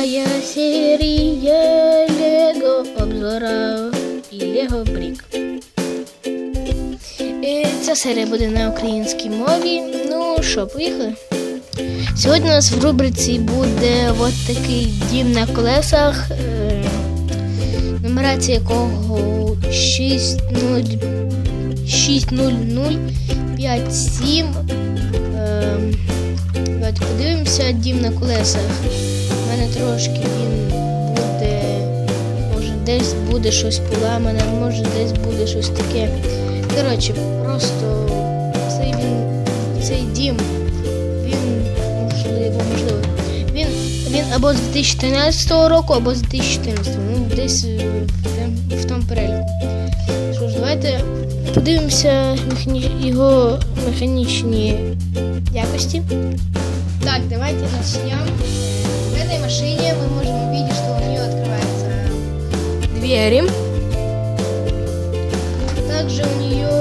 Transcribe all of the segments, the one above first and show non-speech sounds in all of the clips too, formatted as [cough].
Новая серія Лего обзора і Лего Брік. Е, Ця серія буде на українській мові. Ну що, поїхали? Сьогодні у нас в рубриці буде от такий дім на колесах, е, нумерація якого 60057. Ем, Давайте подивимося дім на колесах. Мене трошки він буде. Може десь буде щось поламане, може десь буде щось таке. Коротше, просто цей він, цей дім, він можливо, можливо. Він, він або з 2013 року, або з 2014. Ну, десь е, в, тому переліку. Що ж, давайте подивимося механі... його механічні якости. Так, давайте начнем. Этой машине мы можем увидеть, что у нее открываются двери. Также у нее,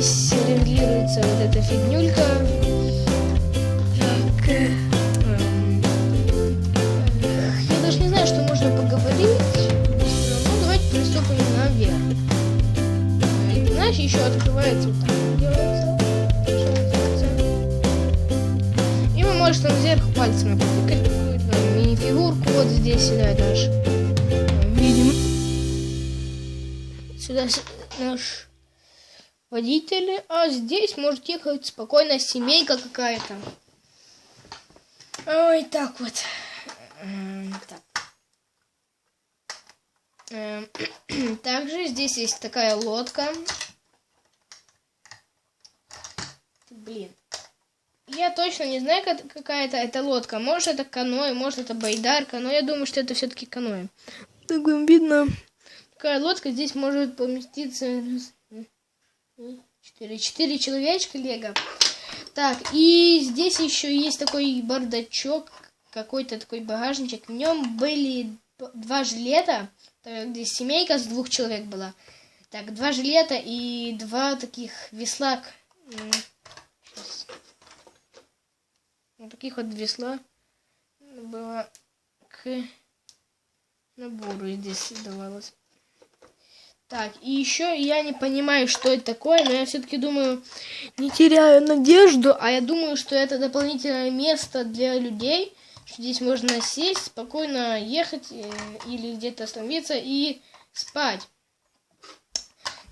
Здесь регулируется вот эта фигнюлька. Так, э, эм, я даже не знаю, что можно поговорить. Ну, давайте приступим наверх. Э, Знаешь, еще открывается вот так. И вы можете там сверху пальцами потыкать какую-то мини-фигурку. Вот здесь сюда э, видим. Сюда наш водитель. А здесь может ехать спокойно семейка какая-то. Ой, так вот. Эм, так. Эм, [clears throat] Также здесь есть такая лодка. Блин. Я точно не знаю, как- какая это эта лодка. Может, это каноэ, может, это байдарка, но я думаю, что это все-таки каноэ. Так вам видно. Такая лодка здесь может поместиться четыре, четыре человечка Лего. Так, и здесь еще есть такой бардачок, какой-то такой багажничек. В нем были два жилета. Так, Здесь семейка с двух человек была. Так, два жилета и два таких весла. Вот таких вот весла было к набору здесь давалось. Так, и еще я не понимаю, что это такое, но я все-таки думаю, не теряю надежду, а я думаю, что это дополнительное место для людей, что здесь можно сесть, спокойно ехать э, или где-то остановиться и спать.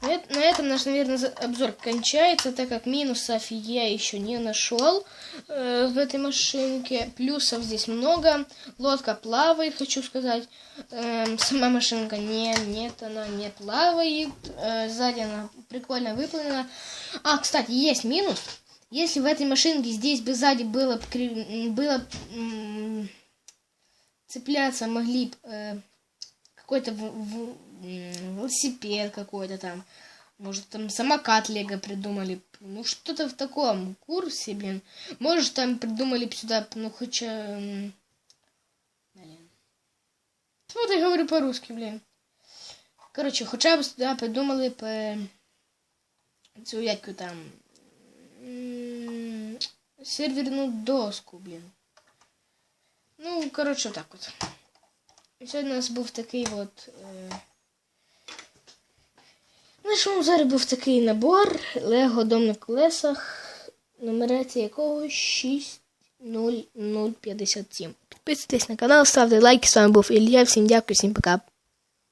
На эт- на этом наш, наверное, обзор кончается, так как минусов я еще не нашел э, в этой машинке. Плюсов здесь много. Лодка плавает, хочу сказать. Эм, сама машинка не, нет, она не плавает. Э, сзади она прикольно выполнена. А, кстати, есть минус. Если в этой машинке здесь бы сзади было, было цепляться могли э, какой-то велосипед какой-то там, может там самокат Лего придумали, ну что-то в таком курсе, блин. Может там придумали сюда, ну хоть, блин. Вот я говорю по-русски, блин. Короче, хоча б сюди придумали б е, цю яку там серверну доску, блін. Ну, коротше, так от. Сьогодні у нас був такий от. Е... Нашому зараз був такий набор Лего Дом на колесах, нумерація якого 60057. Підписуйтесь на канал, ставте лайки. З вами був Ілля. Всім дякую, всім пока.